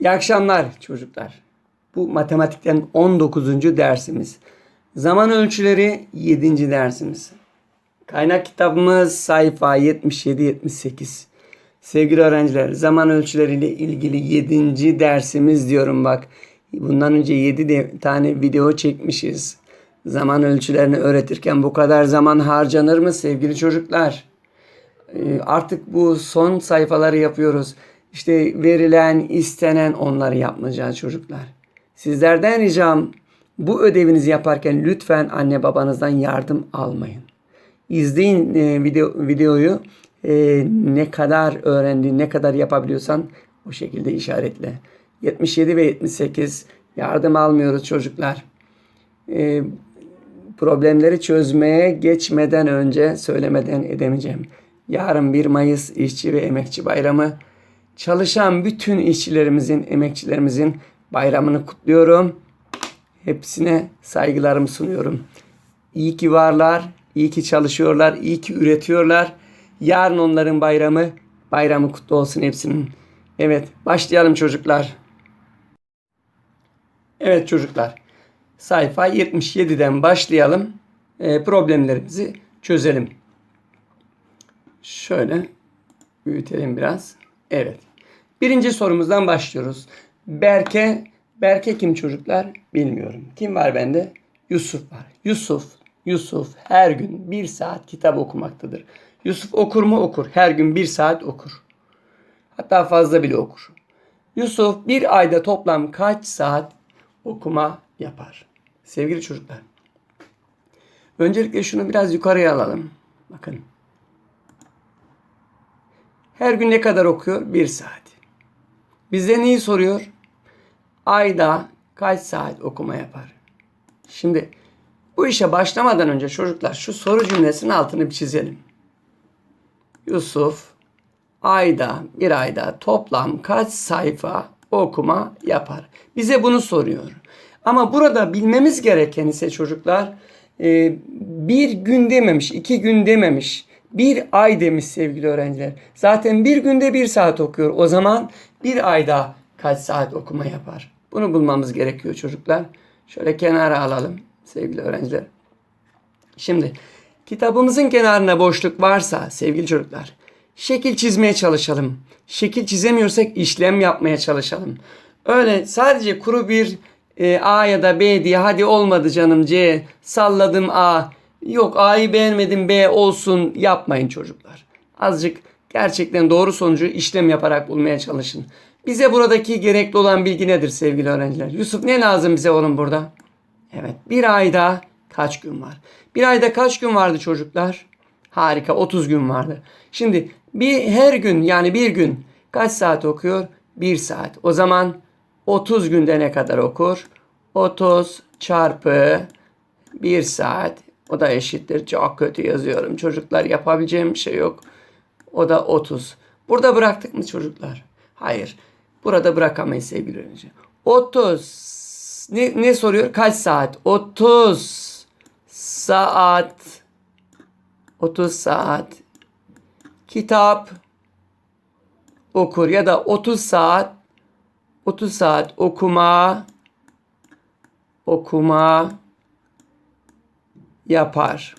İyi akşamlar çocuklar. Bu matematikten 19. dersimiz. Zaman ölçüleri 7. dersimiz. Kaynak kitabımız sayfa 77-78. Sevgili öğrenciler, zaman ölçüleriyle ilgili 7. dersimiz diyorum bak. Bundan önce 7 de, tane video çekmişiz. Zaman ölçülerini öğretirken bu kadar zaman harcanır mı sevgili çocuklar? Ee, artık bu son sayfaları yapıyoruz. İşte verilen, istenen onları yapmayacağız çocuklar. Sizlerden ricam bu ödevinizi yaparken lütfen anne babanızdan yardım almayın. İzleyin e, video, videoyu. E, ne kadar öğrendin, ne kadar yapabiliyorsan o şekilde işaretle. 77 ve 78 yardım almıyoruz çocuklar. E, problemleri çözmeye geçmeden önce söylemeden edemeyeceğim. Yarın 1 Mayıs İşçi ve Emekçi Bayramı. Çalışan bütün işçilerimizin, emekçilerimizin bayramını kutluyorum. Hepsine saygılarımı sunuyorum. İyi ki varlar, iyi ki çalışıyorlar, iyi ki üretiyorlar. Yarın onların bayramı, bayramı kutlu olsun hepsinin. Evet, başlayalım çocuklar. Evet çocuklar, sayfa 77'den başlayalım. Ee, problemlerimizi çözelim. Şöyle büyütelim biraz. Evet. Birinci sorumuzdan başlıyoruz. Berke, Berke kim çocuklar? Bilmiyorum. Kim var bende? Yusuf var. Yusuf, Yusuf her gün bir saat kitap okumaktadır. Yusuf okur mu? Okur. Her gün bir saat okur. Hatta fazla bile okur. Yusuf bir ayda toplam kaç saat okuma yapar? Sevgili çocuklar. Öncelikle şunu biraz yukarıya alalım. Bakın. Her gün ne kadar okuyor? Bir saat. Bize neyi soruyor? Ayda kaç saat okuma yapar? Şimdi bu işe başlamadan önce çocuklar şu soru cümlesinin altını bir çizelim. Yusuf ayda bir ayda toplam kaç sayfa okuma yapar? Bize bunu soruyor. Ama burada bilmemiz gereken ise çocuklar e, bir gün dememiş, iki gün dememiş. Bir ay demiş sevgili öğrenciler. Zaten bir günde bir saat okuyor. O zaman bir ayda kaç saat okuma yapar? Bunu bulmamız gerekiyor çocuklar. Şöyle kenara alalım sevgili öğrenciler. Şimdi kitabımızın kenarına boşluk varsa sevgili çocuklar şekil çizmeye çalışalım. Şekil çizemiyorsak işlem yapmaya çalışalım. Öyle sadece kuru bir e, A ya da B diye hadi olmadı canım C salladım A yok A'yı beğenmedim B olsun yapmayın çocuklar. Azıcık gerçekten doğru sonucu işlem yaparak bulmaya çalışın. Bize buradaki gerekli olan bilgi nedir sevgili öğrenciler? Yusuf ne lazım bize onun burada? Evet bir ayda kaç gün var? Bir ayda kaç gün vardı çocuklar? Harika 30 gün vardı. Şimdi bir her gün yani bir gün kaç saat okuyor? Bir saat. O zaman 30 günde ne kadar okur? 30 çarpı 1 saat. O da eşittir. Çok kötü yazıyorum. Çocuklar yapabileceğim bir şey yok. O da 30. Burada bıraktık mı çocuklar? Hayır. Burada bırakamayız sevgili öğrenci. 30. Ne, ne soruyor? Kaç saat? 30 saat. 30 saat. Kitap okur ya da 30 saat 30 saat okuma okuma yapar.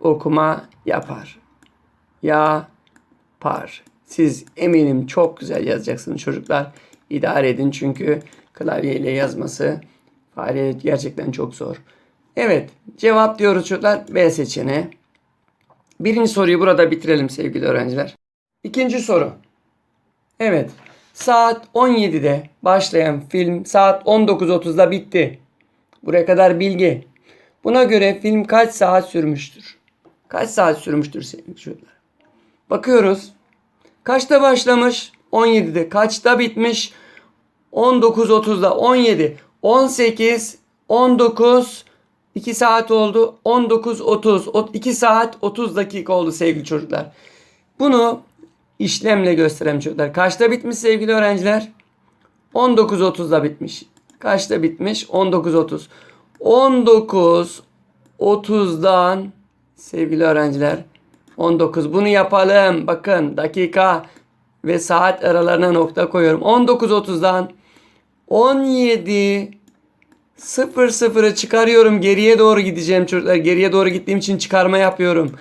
Okuma yapar. Yapar. Siz eminim çok güzel yazacaksınız çocuklar. İdare edin çünkü klavyeyle yazması fare gerçekten çok zor. Evet cevap diyoruz çocuklar B seçeneği. Birinci soruyu burada bitirelim sevgili öğrenciler. İkinci soru. Evet. Saat 17'de başlayan film saat 19.30'da bitti. Buraya kadar bilgi. Buna göre film kaç saat sürmüştür? Kaç saat sürmüştür sevgili çocuklar? Bakıyoruz. Kaçta başlamış? 17'de. Kaçta bitmiş? 19.30'da. 17, 18, 19, 2 saat oldu. 19.30. 2 saat 30 dakika oldu sevgili çocuklar. Bunu işlemle göstereyim çocuklar. Kaçta bitmiş sevgili öğrenciler? 19.30'da bitmiş. Kaçta bitmiş? 19.30. 19.30'dan sevgili öğrenciler 19 bunu yapalım. Bakın dakika ve saat aralarına nokta koyuyorum. 19.30'dan 17 00'ı çıkarıyorum. Geriye doğru gideceğim çocuklar. Geriye doğru gittiğim için çıkarma yapıyorum.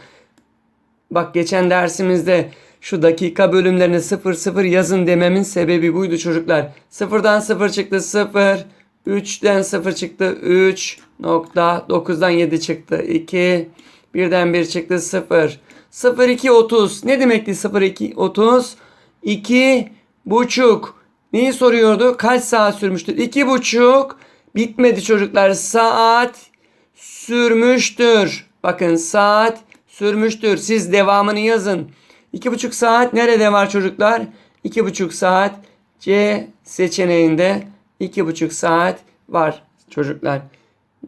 Bak geçen dersimizde şu dakika bölümlerini 0 0 yazın dememin sebebi buydu çocuklar. 0'dan 0 çıktı 0. 3'ten 0 çıktı 3 nokta 9'dan 7 çıktı 2 birden 1 çıktı 0 0 2 30 ne demekti 0 2 30 2 buçuk. Neyi soruyordu? Kaç saat sürmüştür? 2 buçuk. Bitmedi çocuklar. Saat sürmüştür. Bakın saat sürmüştür. Siz devamını yazın. 2,5 saat nerede var çocuklar? 2,5 saat C seçeneğinde 2,5 saat var çocuklar.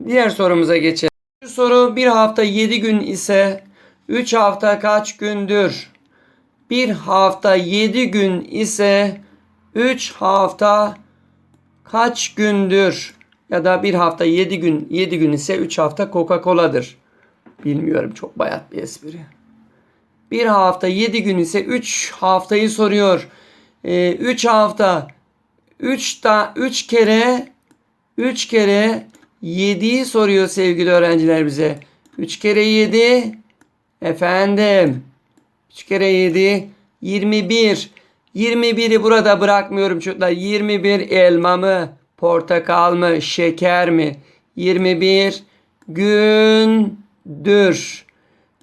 Diğer sorumuza geçelim. Soru bir hafta 7 gün ise 3 hafta kaç gündür? Bir hafta 7 gün ise 3 hafta kaç gündür? Ya da bir hafta 7 gün 7 gün ise 3 hafta Coca-Cola'dır. Bilmiyorum çok bayat bir espri. Bir hafta 7 gün ise 3 haftayı soruyor. 3 hafta 3 ta 3 kere 3 kere 7'yi soruyor sevgili öğrenciler bize. 3 kere 7 efendim 3 kere 7 21. 21'i burada bırakmıyorum çocuklar. 21 elma mı, portakal mı, şeker mi? 21 gündür.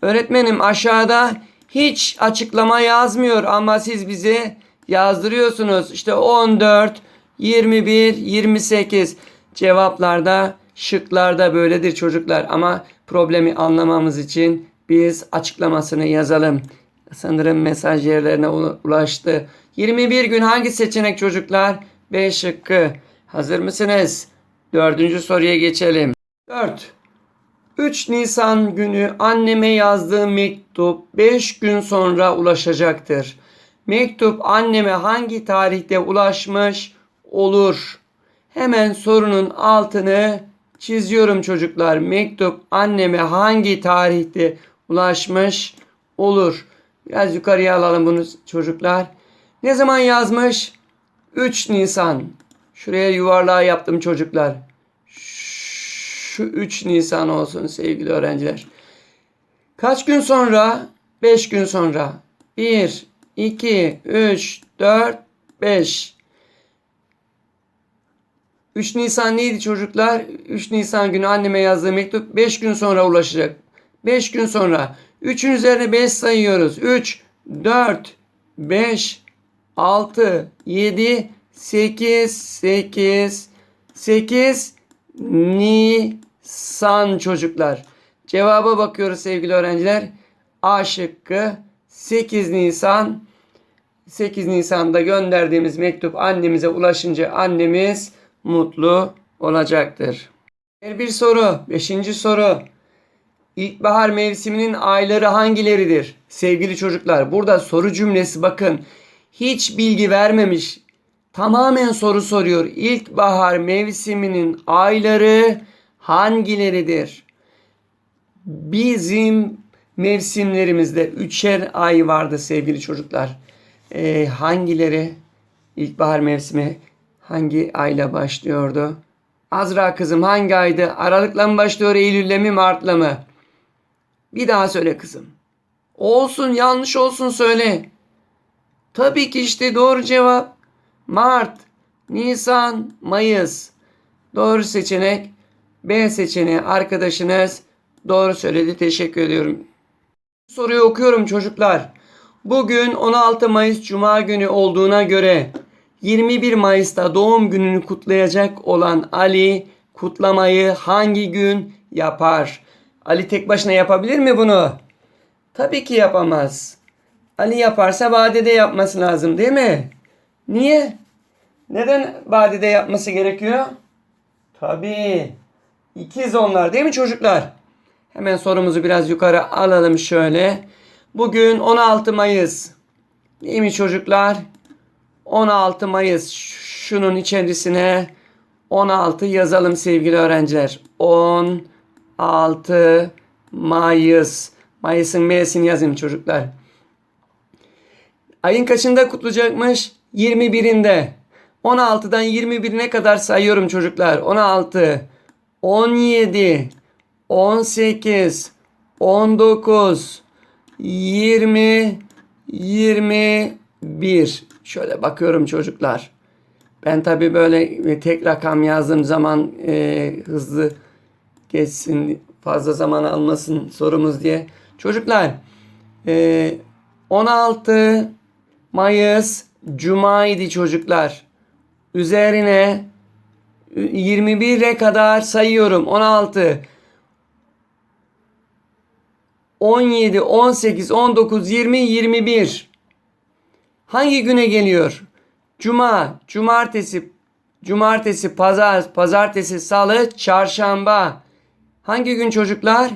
Öğretmenim aşağıda hiç açıklama yazmıyor ama siz bize yazdırıyorsunuz. İşte 14, 21, 28 cevaplarda şıklarda böyledir çocuklar ama problemi anlamamız için biz açıklamasını yazalım. Sanırım mesaj yerlerine ulaştı. 21 gün hangi seçenek çocuklar? B şıkkı. Hazır mısınız? Dördüncü soruya geçelim. 4. 3 Nisan günü anneme yazdığım mektup 5 gün sonra ulaşacaktır. Mektup anneme hangi tarihte ulaşmış olur? Hemen sorunun altını çiziyorum çocuklar. Mektup anneme hangi tarihte ulaşmış olur? Biraz yukarıya alalım bunu çocuklar. Ne zaman yazmış? 3 Nisan. Şuraya yuvarlağı yaptım çocuklar şu 3 Nisan olsun sevgili öğrenciler. Kaç gün sonra? 5 gün sonra. 1, 2, 3, 4, 5. 3 Nisan neydi çocuklar? 3 Nisan günü anneme yazdığı mektup 5 gün sonra ulaşacak. 5 gün sonra. 3'ün üzerine 5 sayıyoruz. 3, 4, 5, 6, 7, 8, 8, 8, Nisan çocuklar. Cevaba bakıyoruz sevgili öğrenciler. A şıkkı 8 Nisan 8 Nisan'da gönderdiğimiz mektup annemize ulaşınca annemiz mutlu olacaktır. Bir soru. Beşinci soru. İlkbahar mevsiminin ayları hangileridir? Sevgili çocuklar burada soru cümlesi bakın. Hiç bilgi vermemiş. Tamamen soru soruyor. İlkbahar mevsiminin ayları hangileridir? Bizim mevsimlerimizde üçer ay vardı sevgili çocuklar. Ee, hangileri ilkbahar mevsimi hangi ayla başlıyordu? Azra kızım hangi aydı? Aralıkla mı başlıyor, Eylül'le mi, Mart'la mı? Bir daha söyle kızım. Olsun, yanlış olsun söyle. Tabii ki işte doğru cevap. Mart, Nisan, Mayıs. Doğru seçenek B seçeneği arkadaşınız doğru söyledi. Teşekkür ediyorum. Soruyu okuyorum çocuklar. Bugün 16 Mayıs Cuma günü olduğuna göre 21 Mayıs'ta doğum gününü kutlayacak olan Ali kutlamayı hangi gün yapar? Ali tek başına yapabilir mi bunu? Tabii ki yapamaz. Ali yaparsa vadede yapması lazım değil mi? Niye? Neden vadede yapması gerekiyor? Tabii. İkiz onlar değil mi çocuklar? Hemen sorumuzu biraz yukarı alalım şöyle. Bugün 16 Mayıs. Değil mi çocuklar? 16 Mayıs. Şunun içerisine 16 yazalım sevgili öğrenciler. 16 Mayıs. Mayıs'ın M'sini yazayım çocuklar. Ayın kaçında kutlayacakmış? 21'inde. 16'dan 21'ine kadar sayıyorum çocuklar. 16, 17, 18, 19, 20, 21. Şöyle bakıyorum çocuklar. Ben tabii böyle tek rakam yazdığım zaman e, hızlı geçsin, fazla zaman almasın sorumuz diye. Çocuklar, e, 16 Mayıs Cuma idi çocuklar. Üzerine 21'e kadar sayıyorum. 16 17, 18, 19, 20, 21. Hangi güne geliyor? Cuma, cumartesi, cumartesi, pazar, pazartesi, salı, çarşamba. Hangi gün çocuklar?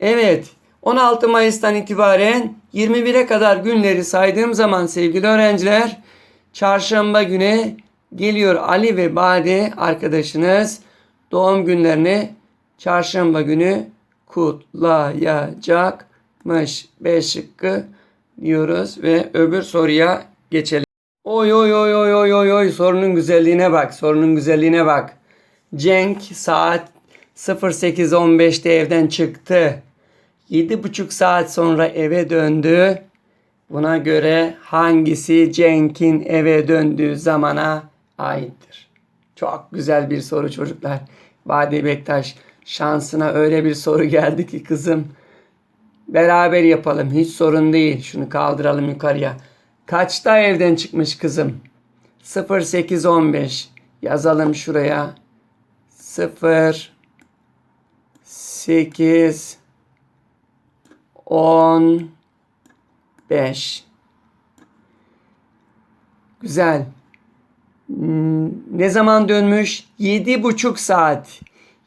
Evet. 16 Mayıs'tan itibaren 21'e kadar günleri saydığım zaman sevgili öğrenciler çarşamba güne geliyor Ali ve Bade arkadaşınız doğum günlerini çarşamba günü kutlayacakmış. B şıkkı diyoruz ve öbür soruya geçelim. Oy oy oy oy oy oy oy sorunun güzelliğine bak sorunun güzelliğine bak. Cenk saat 08.15'te evden çıktı. 7,5 saat sonra eve döndü. Buna göre hangisi Cenk'in eve döndüğü zamana aittir? Çok güzel bir soru çocuklar. Bade Bektaş şansına öyle bir soru geldi ki kızım. Beraber yapalım hiç sorun değil. Şunu kaldıralım yukarıya. Kaçta evden çıkmış kızım? 0815 yazalım şuraya. 0 8 10 5 Güzel. Hmm, Ne zaman dönmüş? Yedi buçuk saat.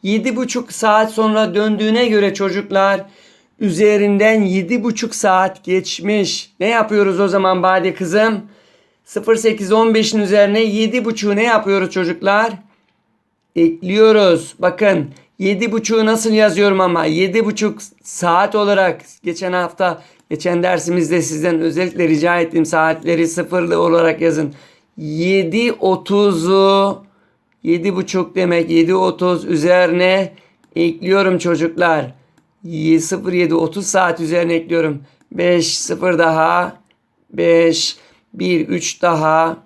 Yedi buçuk saat sonra döndüğüne göre çocuklar üzerinden yedi buçuk saat geçmiş. Ne yapıyoruz o zaman Bade kızım? 08-15'in üzerine yedi buçuğu ne yapıyoruz çocuklar? ekliyoruz. Bakın yedi buçuğu nasıl yazıyorum ama yedi buçuk saat olarak geçen hafta geçen dersimizde sizden özellikle rica ettiğim saatleri sıfırlı olarak yazın. 7.30'u yedi buçuk demek 7.30 üzerine ekliyorum çocuklar. 07 30 saat üzerine ekliyorum. 5 0 daha 5 1 3 daha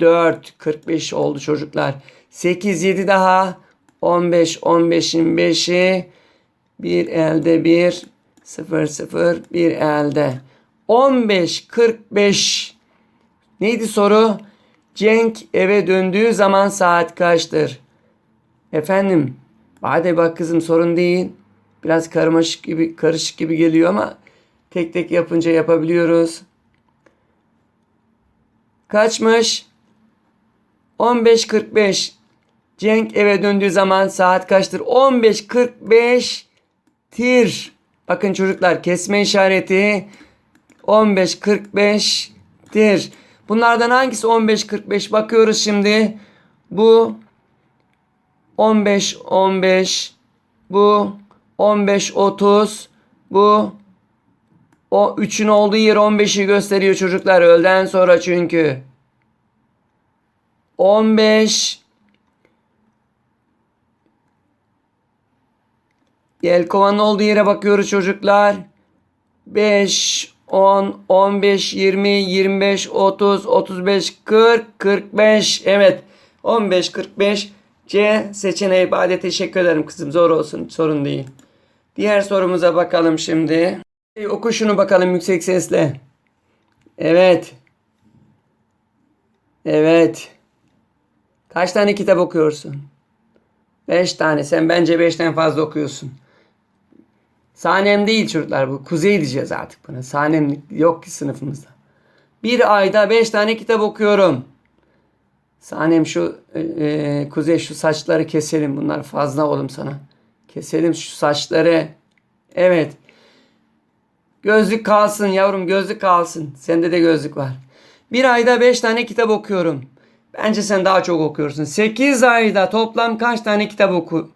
4 45 oldu çocuklar. 8 7 daha 15 15'in 5'i bir elde 1 0 0 bir elde 15 45 neydi soru? Cenk eve döndüğü zaman saat kaçtır? Efendim, hadi bak kızım sorun değil. Biraz karmaşık gibi karışık gibi geliyor ama tek tek yapınca yapabiliyoruz. Kaçmış? 15.45. Cenk eve döndüğü zaman saat kaçtır? 15.45 tir. Bakın çocuklar kesme işareti 15.45 tir. Bunlardan hangisi 15.45? Bakıyoruz şimdi. Bu 15 15 bu 15 30 bu o 3'ün olduğu yer 15'i gösteriyor çocuklar öğleden sonra çünkü. 15 Yelkovanın olduğu yere bakıyoruz çocuklar. 5, 10, 15, 20, 25, 30, 35, 40, 45. Evet. 15, 45. C seçeneği Bade teşekkür ederim kızım. Zor olsun. Sorun değil. Diğer sorumuza bakalım şimdi. Oku şunu bakalım yüksek sesle. Evet. Evet. Kaç tane kitap okuyorsun? Beş tane. Sen bence beşten fazla okuyorsun. Sahnem değil çocuklar bu. Kuzey diyeceğiz artık buna. Sahnem yok ki sınıfımızda. Bir ayda beş tane kitap okuyorum. Sahnem şu e, e, Kuzey şu saçları keselim. Bunlar fazla oğlum sana. Keselim şu saçları. Evet. Gözlük kalsın yavrum gözlük kalsın. Sende de gözlük var. Bir ayda beş tane kitap okuyorum. Bence sen daha çok okuyorsun. Sekiz ayda toplam kaç tane kitap oku?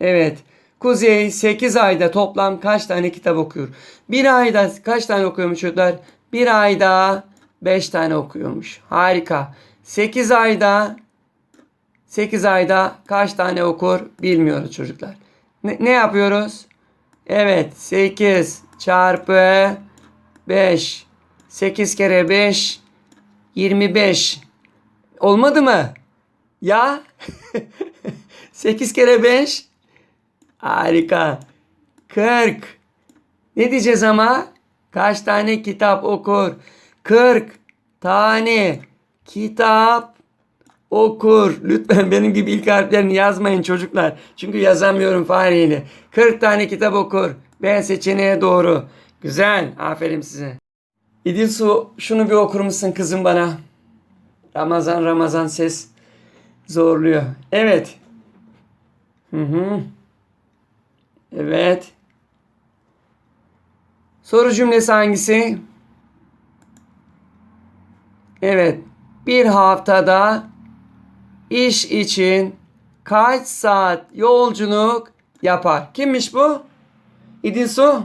Evet. Kuzey 8 ayda toplam kaç tane kitap okuyor? Bir ayda kaç tane okuyormuş çocuklar? Bir ayda 5 tane okuyormuş. Harika. 8 ayda 8 ayda kaç tane okur bilmiyoruz çocuklar. Ne, yapıyoruz? Evet 8 çarpı 5. 8 kere 5 25. Olmadı mı? Ya 8 kere 5 harika. 40. Ne diyeceğiz ama? Kaç tane kitap okur? 40 tane kitap okur. Lütfen benim gibi ilk harflerini yazmayın çocuklar. Çünkü yazamıyorum fareyle. 40 tane kitap okur. B seçeneğe doğru. Güzel. Aferin size. İdil Su şunu bir okur musun kızım bana? Ramazan Ramazan ses zorluyor. Evet. Hı hı. Evet. Soru cümlesi hangisi? Evet. Bir haftada iş için kaç saat yolculuk yapar? Kimmiş bu? İdilsu?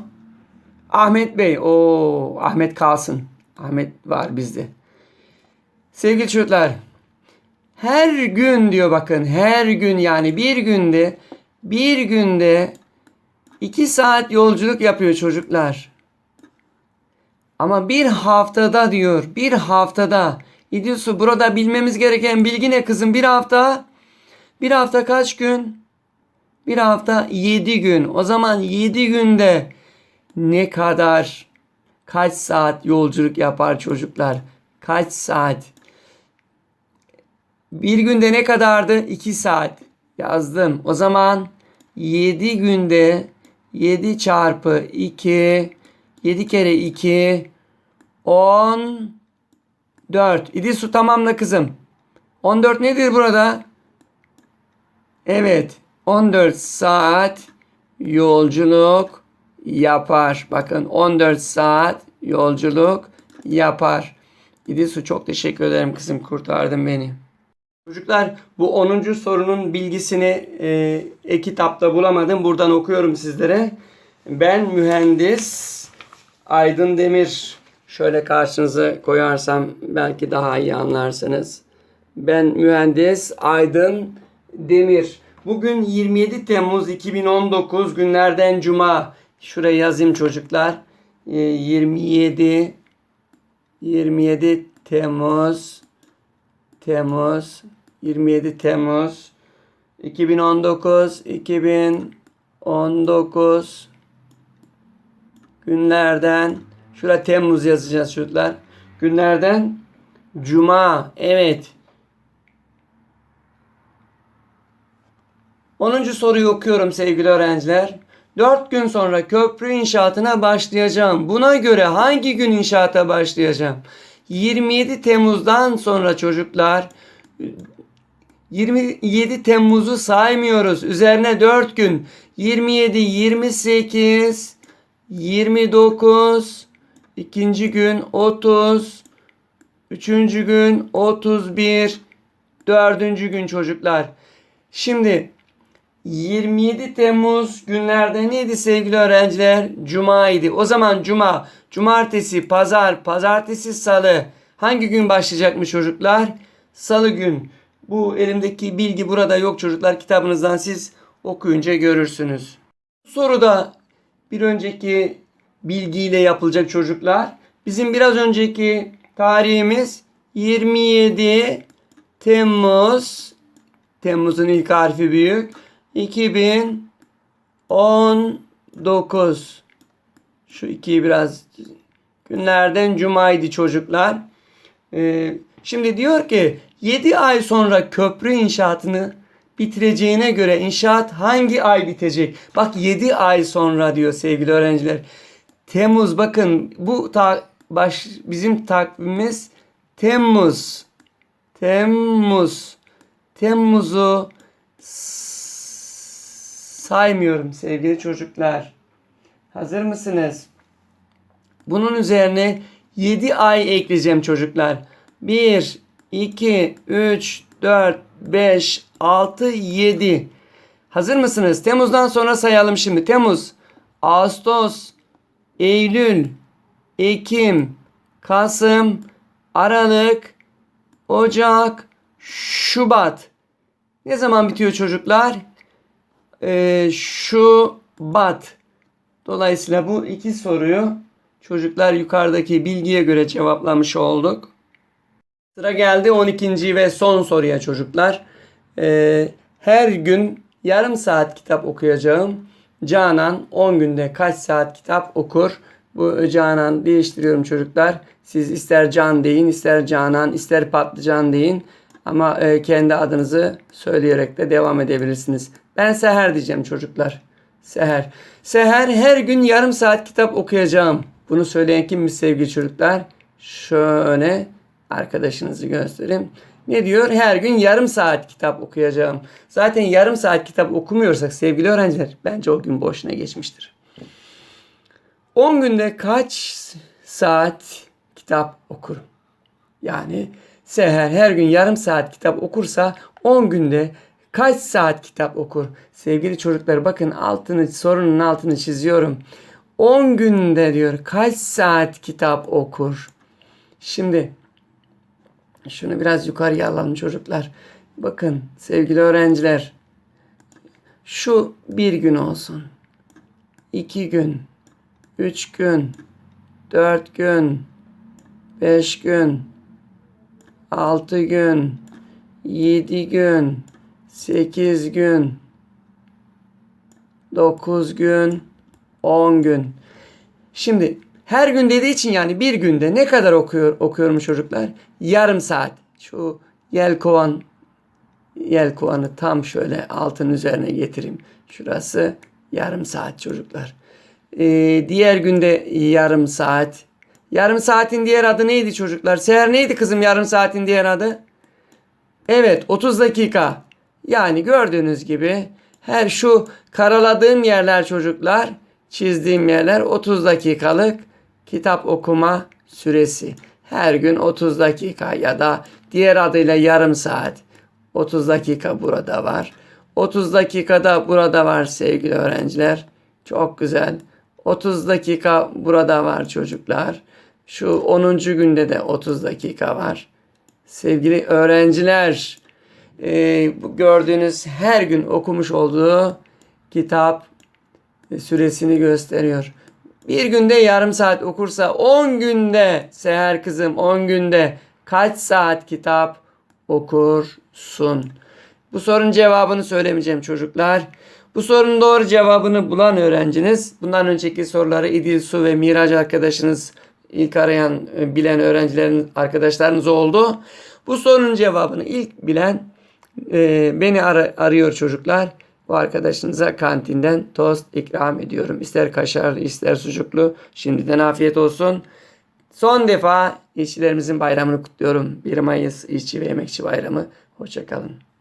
Ahmet Bey. O Ahmet kalsın. Ahmet var bizde. Sevgili çocuklar. Her gün diyor bakın. Her gün yani bir günde bir günde iki saat yolculuk yapıyor çocuklar. Ama bir haftada diyor. Bir haftada. İdiyorsu burada bilmemiz gereken bilgi ne kızım? Bir hafta. Bir hafta kaç gün? Bir hafta yedi gün. O zaman yedi günde ne kadar kaç saat yolculuk yapar çocuklar? Kaç saat? Bir günde ne kadardı? İki saat. Yazdım. O zaman yedi günde 7 çarpı 2 7 kere 2 10 4. İdi su tamamla kızım. 14 nedir burada? Evet. 14 saat yolculuk yapar. Bakın 14 saat yolculuk yapar. İdi su çok teşekkür ederim kızım. Kurtardın beni. Çocuklar bu 10. sorunun bilgisini e, e-kitapta bulamadım. Buradan okuyorum sizlere. Ben mühendis Aydın Demir. Şöyle karşınıza koyarsam belki daha iyi anlarsınız. Ben mühendis Aydın Demir. Bugün 27 Temmuz 2019 günlerden cuma. Şuraya yazayım çocuklar. E, 27 27 Temmuz Temmuz 27 Temmuz 2019 2019 günlerden şurada Temmuz yazacağız çocuklar. Günlerden Cuma. Evet. 10. soruyu okuyorum sevgili öğrenciler. 4 gün sonra köprü inşaatına başlayacağım. Buna göre hangi gün inşaata başlayacağım? 27 Temmuz'dan sonra çocuklar 27 Temmuz'u saymıyoruz. Üzerine 4 gün. 27, 28, 29, ikinci gün 30, üçüncü gün 31, dördüncü gün çocuklar. Şimdi 27 Temmuz günlerde neydi sevgili öğrenciler? Cuma idi. O zaman cuma, cumartesi, pazar, pazartesi, salı. Hangi gün başlayacakmış çocuklar? Salı gün. Bu elimdeki bilgi burada yok çocuklar. Kitabınızdan siz okuyunca görürsünüz. Soruda bir önceki bilgiyle yapılacak çocuklar. Bizim biraz önceki tarihimiz 27 Temmuz. Temmuz'un ilk harfi büyük. 2019. Şu ikiyi biraz günlerden cumaydı çocuklar. Ee, şimdi diyor ki 7 ay sonra köprü inşaatını bitireceğine göre inşaat hangi ay bitecek? Bak 7 ay sonra diyor sevgili öğrenciler. Temmuz bakın bu ta, baş, bizim takvimimiz Temmuz. Temmuz. Temmuz'u saymıyorum sevgili çocuklar. Hazır mısınız? Bunun üzerine 7 ay ekleyeceğim çocuklar. 1, 2, 3, 4, 5, 6, 7. Hazır mısınız? Temmuz'dan sonra sayalım şimdi. Temmuz, Ağustos, Eylül, Ekim, Kasım, Aralık, Ocak, Şubat. Ne zaman bitiyor çocuklar? Ee, Şubat. Dolayısıyla bu iki soruyu çocuklar yukarıdaki bilgiye göre cevaplamış olduk. Sıra geldi 12. ve son soruya çocuklar. Ee, her gün yarım saat kitap okuyacağım. Canan 10 günde kaç saat kitap okur? Bu Canan değiştiriyorum çocuklar. Siz ister Can deyin, ister Canan, ister Patlıcan deyin. Ama e, kendi adınızı söyleyerek de devam edebilirsiniz. Ben Seher diyeceğim çocuklar. Seher. Seher her gün yarım saat kitap okuyacağım. Bunu söyleyen kimmiş sevgili çocuklar? Şöyle arkadaşınızı göstereyim. Ne diyor? Her gün yarım saat kitap okuyacağım. Zaten yarım saat kitap okumuyorsak sevgili öğrenciler bence o gün boşuna geçmiştir. 10 günde kaç saat kitap okurum? Yani Seher her gün yarım saat kitap okursa 10 günde kaç saat kitap okur? Sevgili çocuklar bakın altını sorunun altını çiziyorum. 10 günde diyor kaç saat kitap okur? Şimdi şunu biraz yukarıya alalım çocuklar. Bakın sevgili öğrenciler. Şu bir gün olsun. iki gün. Üç gün. Dört gün. Beş gün. Altı gün. Yedi gün. Sekiz gün. Dokuz gün. On gün. Şimdi her gün dediği için yani bir günde ne kadar okuyor okuyorum çocuklar? Yarım saat. Şu yelkovan yelkovanı tam şöyle altın üzerine getireyim. Şurası yarım saat çocuklar. Ee, diğer günde yarım saat. Yarım saatin diğer adı neydi çocuklar? Seher neydi kızım yarım saatin diğer adı? Evet 30 dakika. Yani gördüğünüz gibi her şu karaladığım yerler çocuklar çizdiğim yerler 30 dakikalık kitap okuma süresi. Her gün 30 dakika ya da diğer adıyla yarım saat. 30 dakika burada var. 30 dakikada burada var sevgili öğrenciler. Çok güzel. 30 dakika burada var çocuklar. Şu 10. günde de 30 dakika var. Sevgili öğrenciler, e, gördüğünüz her gün okumuş olduğu kitap süresini gösteriyor. Bir günde yarım saat okursa 10 günde Seher kızım 10 günde kaç saat kitap okursun? Bu sorunun cevabını söylemeyeceğim çocuklar. Bu sorunun doğru cevabını bulan öğrenciniz bundan önceki soruları İdil Su ve Miraç arkadaşınız ilk arayan e, bilen öğrencilerin arkadaşlarınız oldu. Bu sorunun cevabını ilk bilen e, beni ar- arıyor çocuklar. Bu arkadaşınıza kantinden tost ikram ediyorum. İster kaşarlı ister sucuklu. Şimdiden afiyet olsun. Son defa işçilerimizin bayramını kutluyorum. 1 Mayıs İşçi ve Emekçi Bayramı. Hoşçakalın.